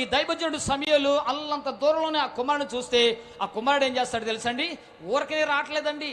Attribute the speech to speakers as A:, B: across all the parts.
A: ఈ దైవజనుడు సమయాలు అల్లంత దూరంలోనే ఆ కుమారుడు చూస్తే ఆ కుమారుడు ఏం చేస్తాడు తెలుసండి? ఊరకే రావట్లేదండి.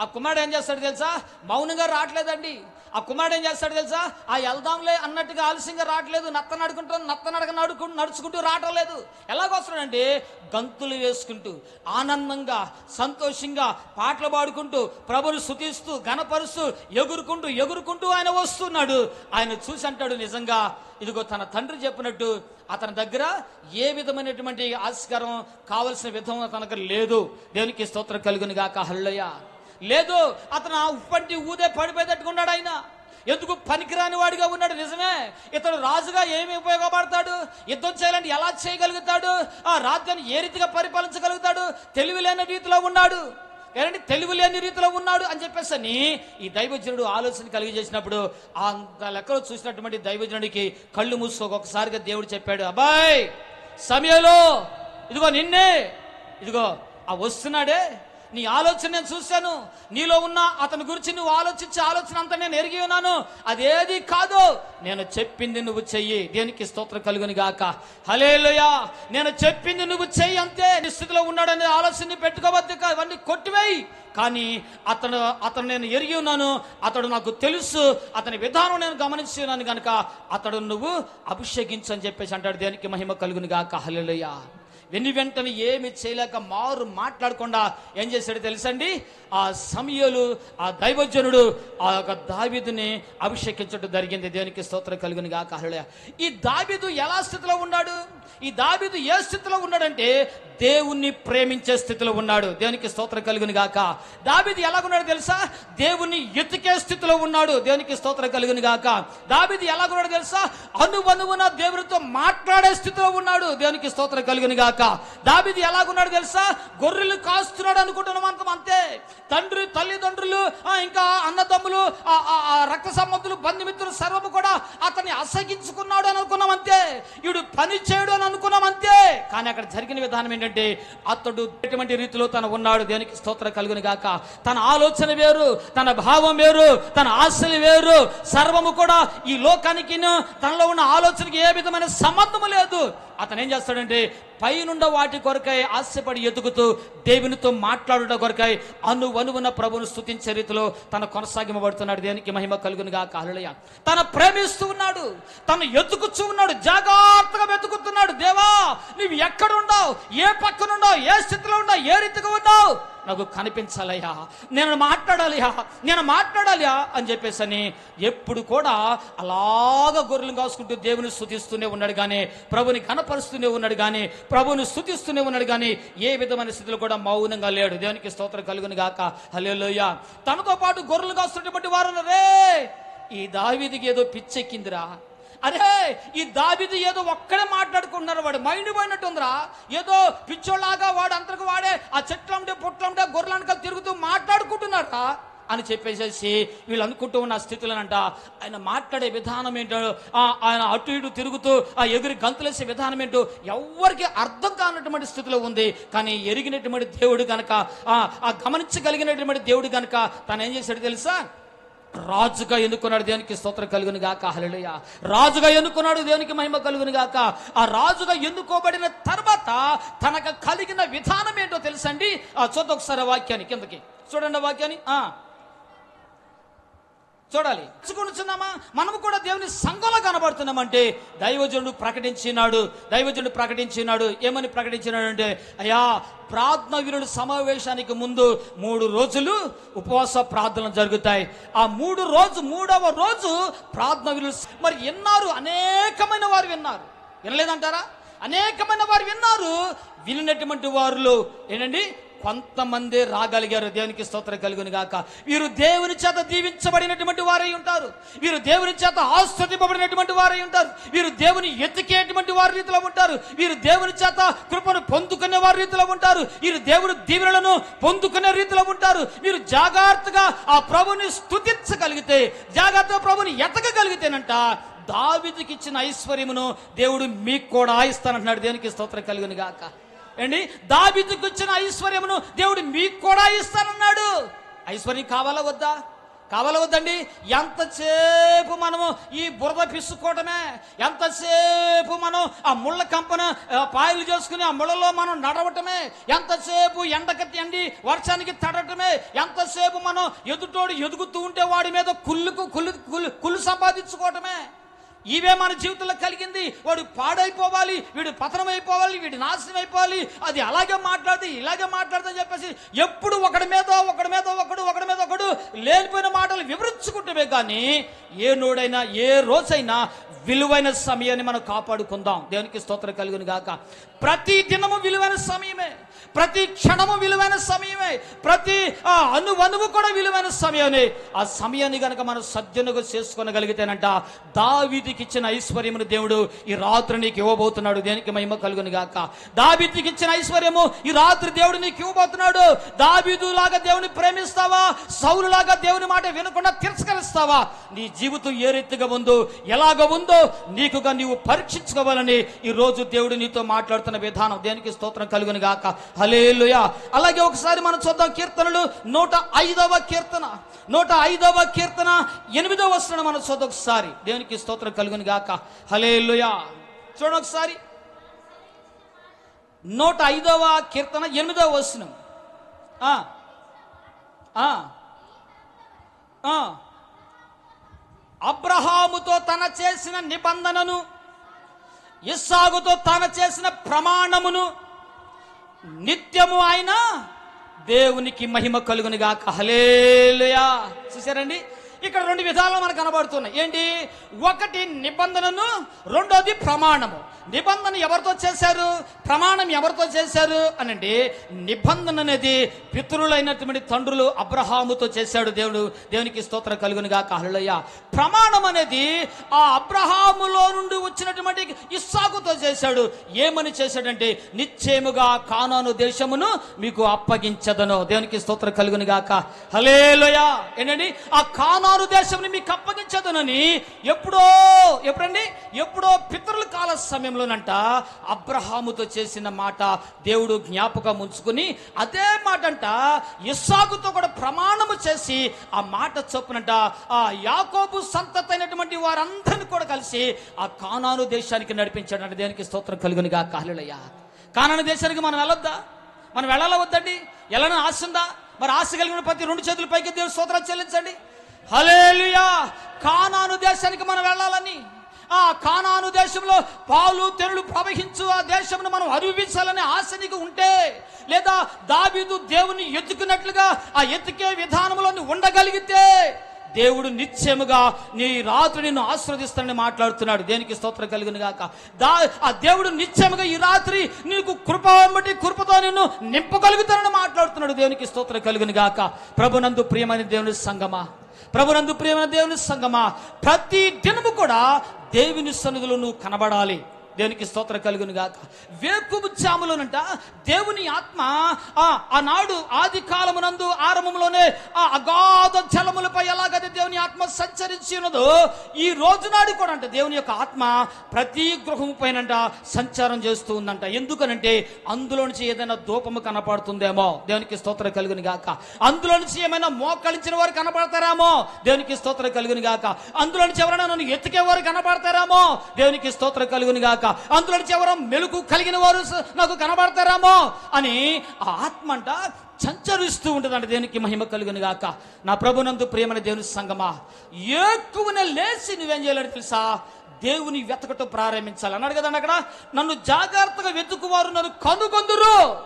A: ఆ కుమారుడు ఏం చేస్తాడు తెలుసా? మౌనంగా రావట్లేదండి. ఆ కుమారుడు ఏం చేస్తాడు తెలుసా? ఆ వెళ్దాంలే అన్నట్టుగా ఆలస్యంగా రావట్లేదు. నత్త నడుకుంటూ నత్త నడక నడుకు నడుచుకుంటూ రావటం లేదు. ఎలాగొస్తున్నాడంటే గంతులు వేసుకుంటూ ఆనందంగా సంతోషంగా పాటలు పాడుకుంటూ ప్రభుని శుతిస్తూ గణపరుస్తూ ఎగురుకుంటూ ఎగురుకుంటూ ఆయన వస్తున్నాడు. ఆయన చూసి అంటాడు నిజంగా ఇదిగో తన తండ్రి చెప్పినట్టు అతని దగ్గర ఏ విధమైనటువంటి ఆస్కారం కావలసిన విధం తనకు లేదు. దేవునికి స్తోత్రం కలుగుని గాక హల్లయ్య లేదు అతను ఆ ఉప్పంటి ఊదే పడిపోయేటట్టుకున్నాడు ఆయన. ఎందుకు పనికిరాని వాడిగా ఉన్నాడు నిజమే. ఇతడు రాజుగా ఏమి ఉపయోగపడతాడు? యుద్ధం చేయాలంటే ఎలా చేయగలుగుతాడు? ఆ రాజ్యాన్ని ఏ రీతిగా పరిపాలించగలుగుతాడు? తెలివి లేని రీతిలో ఉన్నాడు. ఏమంటే తెలివి లేని రీతిలో ఉన్నాడు అని చెప్పేసి అని ఈ దైవజనుడు ఆలోచన కలిగి చేసినప్పుడు అంత లెక్కలో చూసినటువంటి దైవజనుడికి కళ్ళు మూసుకో ఒకసారిగా దేవుడు చెప్పాడు అబ్బాయ్ సమయంలో ఇదిగో నిన్నే ఇదిగో ఆ వస్తున్నాడే నీ ఆలోచన నేను చూశాను. నీలో ఉన్న అతని గురించి నువ్వు ఆలోచించే ఆలోచన అంతా నేను ఎరిగి ఉన్నాను. అదేది కాదు నేను చెప్పింది నువ్వు చెయ్యి. దేనికి స్తోత్రం కలుగుని గాక? హలేలుయా నేను చెప్పింది నువ్వు చెయ్యి అంతే. నిస్థితిలో ఉన్నాడనే ఆలోచన పెట్టుకోవద్దు అవన్నీ కొట్టివేయి. కానీ అతను అతను నేను ఎరిగి ఉన్నాను. అతడు నాకు తెలుసు. అతని విధానం నేను గమనించి ఉన్నాను కనుక అతడు నువ్వు అభిషేకించని చెప్పేసి అంటాడు. దేనికి మహిమ కలుగుని గాక? హలేలుయా వెని వెంటనే ఏమి చేయలేక మారు మాట్లాడకుండా ఏం చేశాడు తెలుసండి? ఆ సమయలు ఆ దైవజనుడు ఆ యొక్క దావిదుని అభిషేకించడం జరిగింది. దేవునికి స్తోత్రం కలుగుని గాక. ఈ దావిదు ఎలా స్థితిలో ఉన్నాడు? ఈ దావిదు ఏ స్థితిలో ఉన్నాడంటే దేవుణ్ణి ప్రేమించే స్థితిలో ఉన్నాడు. దేవునికి స్తోత్రం కలుగును గాక. దావీదు ఎలాగున్నాడు తెలుసా? దేవుణ్ణి ఎతికే స్థితిలో ఉన్నాడు. దేవునికి స్తోత్రం కలుగును గాక. దావీదు ఎలాగున్నాడు తెలుసా? అనువనువున దేవునితో మాట్లాడే స్థితిలో ఉన్నాడు. దేవునికి స్తోత్రం కలుగును గాక. దావీదు ఎలాగున్నాడు తెలుసా? గొర్రెలు కాస్తున్నాడు అనుకుంటున్నాం అంతం అంతే. తండ్రి తల్లిదండ్రులు ఆ, ఇంకా అన్నదమ్ములు ఆ, ఆ, రక్త సంబంధులు బంధుమిత్రులు సర్వము కూడా అతన్ని అసగించుకున్నాడు అని అనుకున్నాం అంతే. ఇడు పని చేయడు అని అనుకున్నాం అంతే. కానీ అక్కడ జరిగిన విధానం ఏంటంటే అతడు ఎటువంటి రీతిలో తను ఉన్నాడు దేనికి స్తోత్ర కలుగుని గాక. తన ఆలోచన వేరు తన భావం వేరు తన ఆశలు వేరు. సర్వము కూడా ఈ లోకానికి తనలో ఉన్న ఆలోచనకి ఏ విధమైన సంబంధము లేదు. అతను ఏం చేస్తాడంటే పైనుండ వాటి కొరకై ఆశపడి ఎదుగుతూ దేవునితో మాట్లాడుట కొరకై అను వనువున ప్రభును స్థుతించే రీతిలో తన కొనసాగింపబడుతున్నాడు. దేనికి మహిమ కలుగునుగా కాలులయ్య తన ప్రేమిస్తూ ఉన్నాడు. తను ఎదుగుచూ ఉన్నాడు. జాగ్రత్తగా వెతుకుతున్నాడు. దేవా నువ్వు ఎక్కడుండవు ఏ పక్కనుండవు ఏ స్థితిలో ఉన్నావు? ఏ రీతిగా ఉన్నావు? నాకు కనిపించాలయ్యా. నేను మాట్లాడాలియా నేను మాట్లాడాలియా అని చెప్పేసి అని ఎప్పుడు కూడా అలాగ గొర్రెలు కాసుకుంటూ దేవుని స్థుతిస్తూనే ఉన్నాడు కానీ ప్రభుని కనపరుస్తూనే ఉన్నాడు కానీ ప్రభుని స్థుతిస్తూనే ఉన్నాడు కానీ ఏ విధమైన స్థితిలో కూడా మౌనంగా లేడు. దేవునికి స్తోత్రం కలుగుని గాక. హల్లెలూయా. తనతో పాటు గొర్రెలు కాస్తున్నటువంటి వారు రే ఈ దావీదికి ఏదో పిచ్చెక్కిందిరా. అరే ఈ దాబిది ఏదో ఒక్కడే మాట్లాడుకుంటున్నారు వాడు. మైండ్ పోయినట్టుందిరా. ఏదో పిచ్చోళ్ళలాగా వాడు అంతకు వాడే ఆ చెట్లంటే పుట్లంటే గొర్రెలనక తిరుగుతూ మాట్లాడుకుంటున్నారా అని చెప్పేసేసి వీళ్ళు అనుకుంటూ ఉన్న స్థితులనంట. ఆయన మాట్లాడే విధానం ఏంటో ఆయన అటు ఇటు తిరుగుతూ ఆ ఎగురి గంతులేసే విధానం ఏంటో ఎవ్వరికి అర్థం కానటువంటి స్థితిలో ఉంది. కానీ ఎరిగినటువంటి దేవుడు కనుక ఆ గమనించగలిగినటువంటి దేవుడు కనుక తను ఏం చేశాడు తెలుసా? రాజుగా ఎన్నుకున్నాడు దేవునికి స్తోత్రం కలుగును గాక హలలుయ రాజుగా ఎన్నుకున్నాడు దేవునికి మహిమ కలుగును గాక. ఆ రాజుగా ఎన్నుకోబడిన తర్వాత తనకు కలిగిన విధానం ఏంటో తెలుసండి? ఆ చూద్దాం ఒకసారి వాక్యాన్ని కిందకి. చూడండి వాక్యాన్ని. ఆ. చూడాలి. చూచుకుంటున్నామా మనము కూడా దేవుని సంఘంలో కనబడుతున్నామంటే దైవజనుడు ప్రకటించినాడు. దైవజనుడు ప్రకటించినాడు. ఏమని ప్రకటించినాడు అంటే అయ్యా ప్రార్థన వీరుడు సమావేశానికి ముందు మూడు రోజులు ఉపవాస ప్రార్థనలు జరుగుతాయి. ఆ మూడు రోజు మూడవ రోజు ప్రార్థన వీరుడు మరి విన్నారు అనేకమైన వారు విన్నారు. వినలేదంటారా? అనేకమైన వారు విన్నారు. వినినటువంటి వారిలో ఏంటండి? కొంతమంది రాగలిగారు దేవునికి స్తోత్రం కలుగుని గాక. వీరు దేవుని చేత దీవించబడినటువంటి వారై ఉంటారు. వీరు దేవుని చేత ఆస్వాదింపబడినటువంటి వారై ఉంటారు. వీరు దేవుని ఎత్తికేటువంటి వారి రీతిలో ఉంటారు. వీరు దేవుని చేత కృపను పొందుకునే వారి రీతిలో ఉంటారు. వీరు దేవుని దీవెనలను పొందుకునే రీతిలో ఉంటారు. వీరు జాగ్రత్తగా ఆ ప్రభుని స్థుతించగలిగితే జాగ్రత్తగా ప్రభుని ఎతకగలిగితేనంట దావిదికి ఇచ్చిన ఐశ్వర్యమును దేవుడు మీకు కూడా ఇస్తానంటున్నాడు. దేనికి స్తోత్రం కలుగుని గాక. ఏండి దావిదికి ఇచ్చిన ఐశ్వర్యమును దేవుడు మీకు కూడా ఇస్తానన్నాడు. ఐశ్వర్యం కావాలా వద్దా? కావాలా వద్దండి? ఎంతసేపు మనము ఈ బురద పిసుకోవటమే ఎంతసేపు మనం ఆ ముళ్ళ కంపన పాయలు చేసుకుని ఆ ముళ్ళలో మనం నడవటమే? ఎంతసేపు ఎండకి ఎండి వర్షానికి తడటమే? ఎంతసేపు మనం ఎదుటోడు ఎదుగుతూ ఉంటే వాడి మీద కుళ్ళుకు కుళ్ళు కుళ్ళు కుళ్ళు సంపాదించుకోవటమే? ఇవే మన జీవితంలో కలిగింది. వాడు పాడైపోవాలి వీడు పతనం అయిపోవాలి వీడు నాశనం అయిపోవాలి అది అలాగే మాట్లాడితే ఇలాగే మాట్లాడదని చెప్పేసి ఎప్పుడు ఒకడి మీద ఒకడి మీద ఒకడు ఒకడి మీద ఒకడు లేనిపోయిన మాటలు వివరించుకుంటమే కానీ ఏ నోడైనా ఏ రోజైనా విలువైన సమయాన్ని మనం కాపాడుకుందాం. దేవునికి స్తోత్రం కలుగును గాక. ప్రతి దినము విలువైన సమయమే. ప్రతి క్షణము విలువైన సమయమే. ప్రతి ఆ, కూడా విలువైన సమయమే. ఆ సమయాన్ని గనక మనం సద్వినియోగం చేసుకోగలిగితేనంట దావీదికి ఇచ్చిన ఐశ్వర్యమును దేవుడు ఈ రాత్రి నీకు ఇవ్వబోతున్నాడు దేనికి మహిమ కలుగును గాక. దావీదికి ఇచ్చిన ఐశ్వర్యము ఈ రాత్రి దేవుడు నీకు ఇవ్వబోతున్నాడు. దావీదు లాగా దేవుని ప్రేమిస్తావా? సౌలు లాగా దేవుని మాట వినకుండా తిరస్కరిస్తావా? నీ జీవితం ఏ రీతిగా ఉందో ఎలాగ ఉందో నీకుగా నీవు పరీక్షించుకోవాలని ఈ రోజు దేవుడు నీతో మాట్లాడుతున్న విధానం. దేనికి స్తోత్రం కలుగును గాక? హలేలుయ అలాగే ఒకసారి మనం చూద్దాం కీర్తనలు నూట ఐదవ కీర్తన. నూట ఐదవ కీర్తన ఎనిమిదవ వస్తున్న మనం చూద్దాం ఒకసారి. దేవునికి స్తోత్రం కలుగుని గాక. హలేలుయ చూడండి ఒకసారి. నూట ఐదవ కీర్తన ఎనిమిదవ వచనం. ఆ, ఆ, అబ్రహాముతో తన చేసిన నిబంధనను ఇస్సాగుతో తన చేసిన ప్రమాణమును నిత్యము ఆయన దేవునికి మహిమ కలుగునిగా హలేలుయా చూసారండి ఇక్కడ రెండు విధాలు మనకు కనబడుతున్నాయి. ఏంటి? ఒకటి నిబంధనను రెండోది ప్రమాణము. నిబంధన ఎవరితో చేశారు? ప్రమాణం ఎవరితో చేశారు? అనండి నిబంధన అనేది పితరులైనటువంటి తండ్రులు అబ్రహాముతో చేశాడు దేవుడు. దేవునికి స్తోత్రం కలుగునిగా హల్లెలూయా. ప్రమాణం అనేది ఆ అబ్రహాములో నుండి వచ్చినటువంటి ఇస్సాకుతో చేశాడు. ఏమని చేశాడంటే నిశ్చయముగా కానాను దేశమును మీకు అప్పగించదను. దేవునికి స్తోత్ర కలుగునుగాక హలేలోయ ఏంటండి? ఆ కనాను దేశంని మీకు అప్పగించదునని ఎప్పుడో ఎప్పుడండి? ఎప్పుడో పితరుల కాల సమయంలోనంట అబ్రహాముతో చేసిన మాట దేవుడు జ్ఞాపకం ఉంచుకుని అదే మాట అంట ఇస్సాకుతో కూడా ప్రమాణము చేసి ఆ మాట చొప్పునంట ఆ యాకోబు సంతతైనటువంటి అయినటువంటి వారందరిని కూడా కలిసి ఆ కానాను దేశానికి నడిపించాడంట. దేనికి స్తోత్రం కలుగునిగా. కాలులయ్యా. కానాను దేశానికి మనం వెళ్ళొద్దా? మనం వెళ్ళాలా వద్దండి? వెళ్ళని ఆశ ఉందా? మరి ఆశ కలిగిన ప్రతి రెండు చేతుల పైకి దేవుడు స్తోత్రం చెల్లించండి. హలేలుయా కానాను దేశానికి మనం వెళ్ళాలని. ఆ కానాను దేశంలో పాలు తెరులు ప్రవహించు ఆ దేశంను మనం అనుభవించాలనే ఆశ నీకు ఉంటే లేదా దావీదు దేవుని ఎత్తుకున్నట్లుగా ఆ ఎత్తుకే విధానంలో నువ్వు ఉండగలిగితే దేవుడు నిత్యముగా నీ రాత్రి నిన్ను ఆస్వాదిస్తానని మాట్లాడుతున్నాడు. దేనికి స్తోత్రం కలిగిన గాక? దా ఆ దేవుడు నిత్యముగా ఈ రాత్రి నీకు కృప బట్టి కృపతో నిన్ను నింపగలుగుతానని మాట్లాడుతున్నాడు. దేవునికి స్తోత్రం కలిగిన గాక? ప్రభునందు ప్రియమైన దేవుని సంగమా ప్రభునందు ప్రేమ దేవుని సంగమా. ప్రతి దినము కూడా దేవుని సన్నిధిలో నువ్వు కనబడాలి. దేవునికి స్తోత్ర కలుగును గాక. వేకుము జాములోనంట దేవుని ఆత్మ ఆ ఆనాడు ఆది కాలమునందు ఆరంభంలోనే ఆ అగాధ జలములపై ఎలాగైతే దేవుని ఆత్మ సంచరించి ఉన్నదో ఈ రోజునాడు కూడా అంట దేవుని యొక్క ఆత్మ ప్రతి గృహం పైనంట సంచారం చేస్తూ ఉందంట ఎందుకనంటే అందులో నుంచి ఏదైనా దూపము కనపడుతుందేమో దేవునికి స్తోత్ర కలుగును గాక. అందులో నుంచి ఏమైనా మోకలించిన వారు కనపడతారేమో దేవునికి స్తోత్ర కలుగును గాక. అందులో నుంచి ఎవరైనా నన్ను ఎత్తికే వారు కనపడతారేమో దేవునికి స్తోత్ర కలుగును గాక. అందులో ఎవరో మెలుకు కలిగిన వారు నాకు కనబడతారేమో అని ఆ ఆత్మ అంట సంచరిస్తూ ఉంటుందంట దేవునికి మహిమ కలుగును గాక. నా ప్రభునందు ప్రేమన దేవుని సంగమా ఎక్కువనే లేచి నువ్వేం చేయాలని తెలుసా? దేవుని వెతకటం ప్రారంభించాలి. అన్నాడు కదండి అక్కడ నన్ను జాగ్రత్తగా వెతుకువారు నన్ను కనుగొందురు.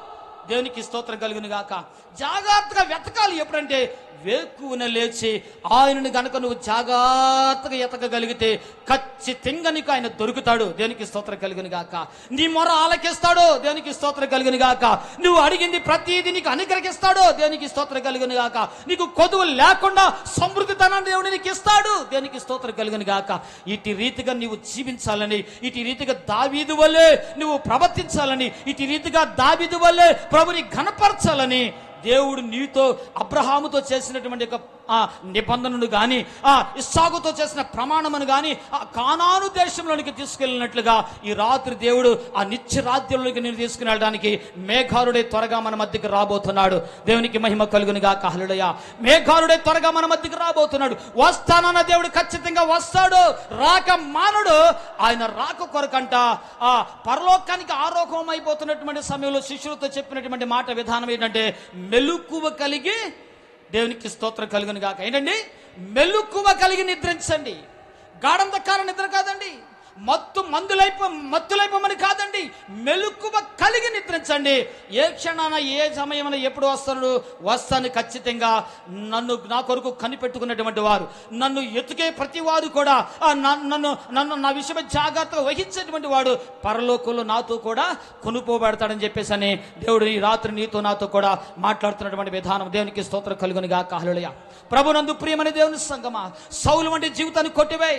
A: దేవునికి స్తోత్రం కలుగును గాక. జాగ్రత్తగా వెతకాలి ఎప్పుడంటే వేకువున లేచి ఆయనను గనక నువ్వు జాగ్రత్తగా ఎతకగలిగితే ఖచ్చితంగా నీకు ఆయన దొరుకుతాడు. దేనికి స్తోత్రం కలిగిన గాక? నీ మొర ఆలకిస్తాడు. దేనికి స్తోత్రం కలిగిన గాక? నువ్వు అడిగింది ప్రతిదీ నీకు అనుగ్రహిస్తాడు. దేనికి స్తోత్రం కలిగిన గాక? నీకు కొదువు లేకుండా సమృద్ధితనాన్ని దేవుడు నీకు ఇస్తాడు. దేనికి స్తోత్రం కలిగిన గాక? ఇటు రీతిగా నీవు జీవించాలని ఇటు రీతిగా దావీదు వల్లే నువ్వు ప్రవర్తించాలని ఇటు రీతిగా దావీదు వల్లే ప్రభుని ఘనపరచాలని దేవుడు నీతో అబ్రహాముతో చేసినటువంటి ఒక ఆ నిబంధనను గాని ఆ ఇస్సాగుతో చేసిన ప్రమాణమును గాని ఆ కానాను దేశంలోనికి తీసుకెళ్ళినట్లుగా ఈ రాత్రి దేవుడు ఆ నిత్యరాధ్యంలోకి నేను తీసుకుని వెళ్ళడానికి మేఘారుడే త్వరగా మన మధ్యకి రాబోతున్నాడు. దేవునికి మహిమ కలుగునిగా కహలుడయ మేఘారుడే త్వరగా మన మధ్యకి రాబోతున్నాడు. వస్తానన్న దేవుడు ఖచ్చితంగా వస్తాడు. రాక మానడు. ఆయన రాక కొరకంట. ఆ పరలోకానికి ఆరోగ్యం అయిపోతున్నటువంటి సమయంలో శిష్యులతో చెప్పినటువంటి మాట విధానం ఏంటంటే మెలుకువ కలిగి దేవునికి స్తోత్రం కలుగును గాక. ఏంటండి? మెలుకువ కలిగి నిద్రించండి. గాఢంధకార నిద్ర కాదండి. మత్తు మందులైపో మత్తులైపోమని కాదండి. మెలుకువ కలిగి నిద్రించండి. ఏ క్షణాన ఏ సమయమున ఎప్పుడు వస్తాడు వస్తాను ఖచ్చితంగా. నన్ను నా కొరకు కనిపెట్టుకున్నటువంటి వారు. నన్ను ఎతికే ప్రతి వారు కూడా నన్ను నన్ను నా విషయమై జాగ్రత్తగా వహించేటువంటి వాడు పరలోకంలో నాతో కూడా కొనుపోబడతాడని చెప్పేసి అని దేవుడు ఈ రాత్రి నీతో నాతో కూడా మాట్లాడుతున్నటువంటి విధానం దేవునికి స్తోత్రం కలుగునిగా కాహలుయ ప్రభునందు ప్రియమని దేవుని సంగమా సౌలు వంటి జీవితాన్ని కొట్టివై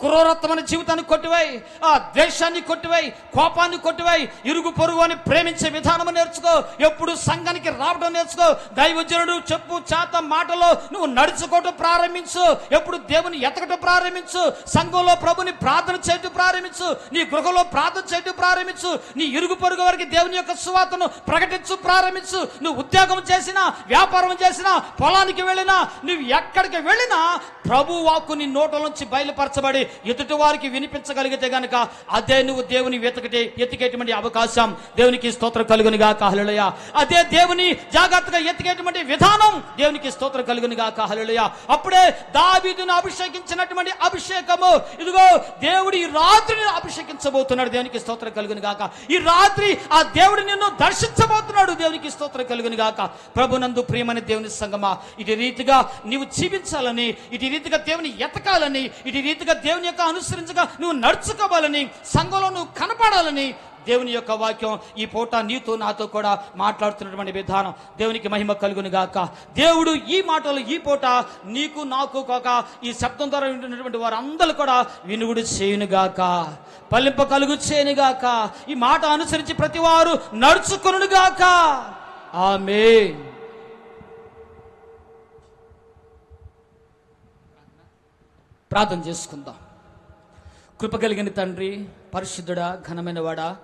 A: క్రూరత్వమైన జీవితాన్ని కొట్టివై ఆ ద్వేషాన్ని కొట్టివై కోపాన్ని కొట్టివై ఇరుగు పొరుగు అని ప్రేమించే విధానం నేర్చుకో. ఎప్పుడు సంఘానికి రావడం నేర్చుకో. దైవజనుడు చెప్పు చేత మాటలో నువ్వు నడుచుకోవటం ప్రారంభించు. ఎప్పుడు దేవుని ఎతకటం ప్రారంభించు. సంఘంలో ప్రభుని ప్రార్థన చేయటం ప్రారంభించు. నీ గృహంలో ప్రార్థన చేయటం ప్రారంభించు. నీ ఇరుగు పొరుగు వారికి దేవుని యొక్క సువార్తను ప్రకటించు ప్రారంభించు. నువ్వు ఉద్యోగం చేసినా వ్యాపారం చేసినా పొలానికి వెళ్ళినా నువ్వు ఎక్కడికి వెళ్ళినా ప్రభు వాక్కు నీ నోట నుంచి బయలుపరచబడి ఎదుటి వారికి వినిపించగలిగితే గనక అదే నువ్వు దేవుని వెతకటే ఎతికేటువంటి అవకాశం దేవునికి స్తోత్రం కలుగునిగా కాహలులయ అదే దేవుని జాగ్రత్తగా ఎతికేటువంటి విధానం దేవునికి స్తోత్రం కలుగునిగా కాహలులయ అప్పుడే దావీదును అభిషేకించినటువంటి అభిషేకము. ఇదిగో దేవుడు ఈ రాత్రిని అభిషేకించబోతున్నాడు దేవునికి స్తోత్రం కలుగును గాక ఈ రాత్రి ఆ దేవుడు నిన్ను దర్శించబోతున్నాడు దేవునికి స్తోత్రం కలుగును గాక ప్రభునందు ప్రియమని దేవుని సంగమా ఇటు రీతిగా నీవు జీవించాలని ఇటు రీతిగా దేవుని ఎతకాలని ఇటు రీతిగా దేవుని యొక్క అనుసరించగా నువ్వు నడుచుకోవాలని సంఘంలో నువ్వు కనపడాలని దేవుని యొక్క వాక్యం ఈ పూట నీతో నాతో కూడా మాట్లాడుతున్నటువంటి విధానం దేవునికి మహిమ కలుగును గాక. దేవుడు ఈ మాటలు ఈ పూట నీకు నాకు కాక ఈ శబ్దం ద్వారా వింటున్నటువంటి వారందరూ కూడా వినుగుడు చేయునుగాక పల్లింప కలుగు చేయనుగాక ఈ మాట అనుసరించి ప్రతి వారు నడుచుకొనుగాక ఆమె ప్రార్థన చేసుకుందాం. కృప కలిగిన తండ్రి పరిశుద్ధుడా ఘనమైన వాడా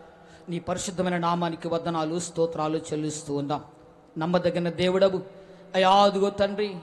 A: నీ పరిశుద్ధమైన నామానికి వదనాలు స్తోత్రాలు చెల్లిస్తూ ఉన్నాం. నమ్మదగిన దేవుడవు. అయాదుగో తండ్రి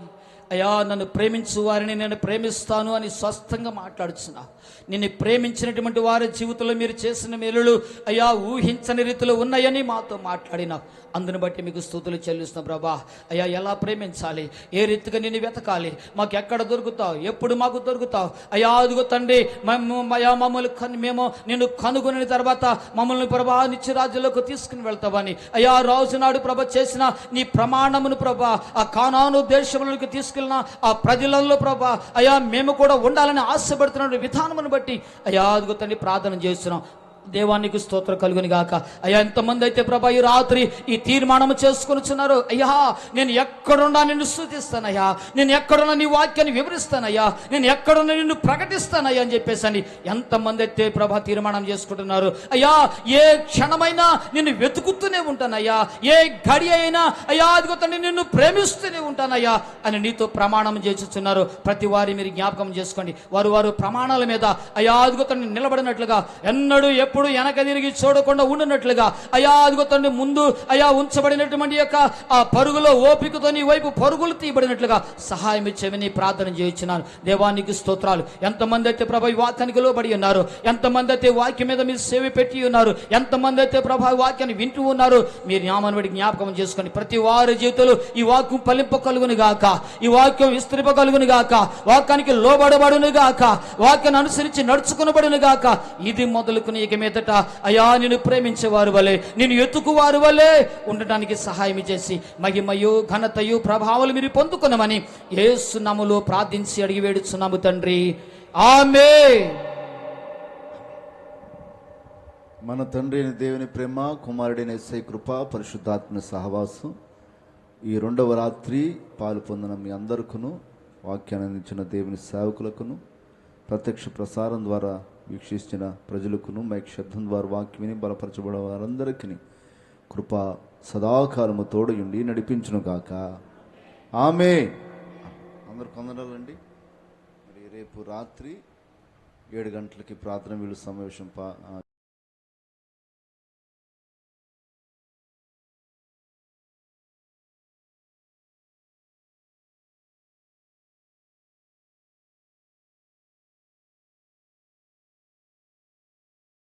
A: అయ్యా నన్ను ప్రేమించు వారిని నేను ప్రేమిస్తాను అని స్వస్థంగా మాట్లాడుచున్నా. నిన్ను ప్రేమించినటువంటి వారి జీవితంలో మీరు చేసిన మేలులు అయ్యా ఊహించని రీతిలో ఉన్నాయని మాతో మాట్లాడిన. అందుని బట్టి మీకు స్థుతులు చెల్లిస్తున్నా ప్రభా. అయ్యా ఎలా ప్రేమించాలి? ఏ రీతిగా నిన్ను వెతకాలి? మాకు ఎక్కడ దొరుకుతావు? ఎప్పుడు మాకు దొరుకుతావు? అయ్యా అదుగు తండ్రి మేము అయా మమ్మల్ని కను మేము నిన్ను కనుగొనిన తర్వాత మమ్మల్ని ప్రభా నిత్య రాజ్యంలోకి తీసుకుని వెళ్తావని. అయ్యా రాజు నాడు ప్రభ చేసిన నీ ప్రమాణమును ప్రభా ఆ కానాను దేశంలోకి తీసుకెళ్ళిన ఆ ప్రజలలో ప్రభా అయ్యా మేము కూడా ఉండాలని ఆశపడుతున్న విధానమును బట్టి అయా అదిగో తండ్రి ప్రార్థన చేస్తున్నాం. దేవానికి స్తోత్రం కలుగుని గాక. అయ్యా ఎంతమంది అయితే ప్రభా ఈ రాత్రి ఈ తీర్మానం చేసుకొనిచున్నారు అయ్యా నేను ఎక్కడున్నా నిన్ను స్థుతిస్తానయ్యా నేను ఎక్కడున్నా నీ వాక్యాన్ని వివరిస్తానయ్యా. నేను ఎక్కడున్నా నిన్ను ప్రకటిస్తానయ్యా అని చెప్పేసి అని ఎంతమంది అయితే ప్రభా తీర్మానం చేసుకుంటున్నారు. అయ్యా ఏ క్షణమైనా నిన్ను వెతుకుతూనే ఉంటానయ్యా. ఏ గడి అయినా అయ్యా అదిగో తండ్రి నిన్ను ప్రేమిస్తూనే ఉంటానయ్యా అని నీతో ప్రమాణం చేస్తున్నారు ప్రతి వారి మీరు జ్ఞాపకం చేసుకోండి. వారు వారు ప్రమాణాల మీద అయ్యా అదిగో నిలబడినట్లుగా ఎన్నడూ ఎప్పుడు వెనక తిరిగి చూడకుండా ఉండినట్లుగా. అయ్యా అదిగో తండ్రి ముందు అయ్యా ఉంచబడినటువంటి యొక్క ఆ పరుగులో ఓపికతో నీ వైపు పరుగులు తీయబడినట్లుగా సహాయం ఇచ్చేవని ప్రార్థన చేయించినాను. దేవానికి స్తోత్రాలు. ఎంతమంది అయితే ప్రభా వాక్యానికి లోబడి ఉన్నారు ఎంతమంది అయితే వాక్యం మీద మీరు సేవ పెట్టి ఉన్నారు ఎంతమంది అయితే ప్రభా వాక్యాన్ని వింటూ ఉన్నారు మీరు జ్ఞాపకం బట్టి జ్ఞాపకం చేసుకొని ప్రతి వారి జీవితంలో ఈ వాక్యం పలింప కలుగును గాక ఈ వాక్యం విస్తృప కలుగును గాక వాక్యానికి లోబడబడును గాక వాక్యాన్ని అనుసరించి నడుచుకునబడును గాక ఇది మొదలుకుని ఇక మీదట అయా నిన్ను ప్రేమించేవారు వలె నేను ఎత్తుకువారు వలె ఉండటానికి సహాయం చేసి మహిమయు ఘనతయు ప్రభావాలు మీరు పొందుకున్నామని ఏసునాములో ప్రార్థించి అడిగి వేడుచున్నాము తండ్రి. ఆమె
B: మన తండ్రి అయిన దేవుని ప్రేమ కుమారుడైన ఎస్ఐ కృప పరిశుద్ధాత్మ సహవాసం ఈ రెండవ రాత్రి పాలు పొందిన మీ అందరికను వాక్యాన్ని అందించిన దేవుని సేవకులకును ప్రత్యక్ష ప్రసారం ద్వారా వీక్షించిన ప్రజలకును మైక్ శబ్దం ద్వారా వాక్యమిని బలపరచబడే వారందరికీ కృప సదాకాలము తోడయుండి నడిపించును గాక. ఆమె. అందరు కొందరాలండి మరి రేపు రాత్రి ఏడు గంటలకి ప్రార్థన వీళ్ళు సమావేశం పా-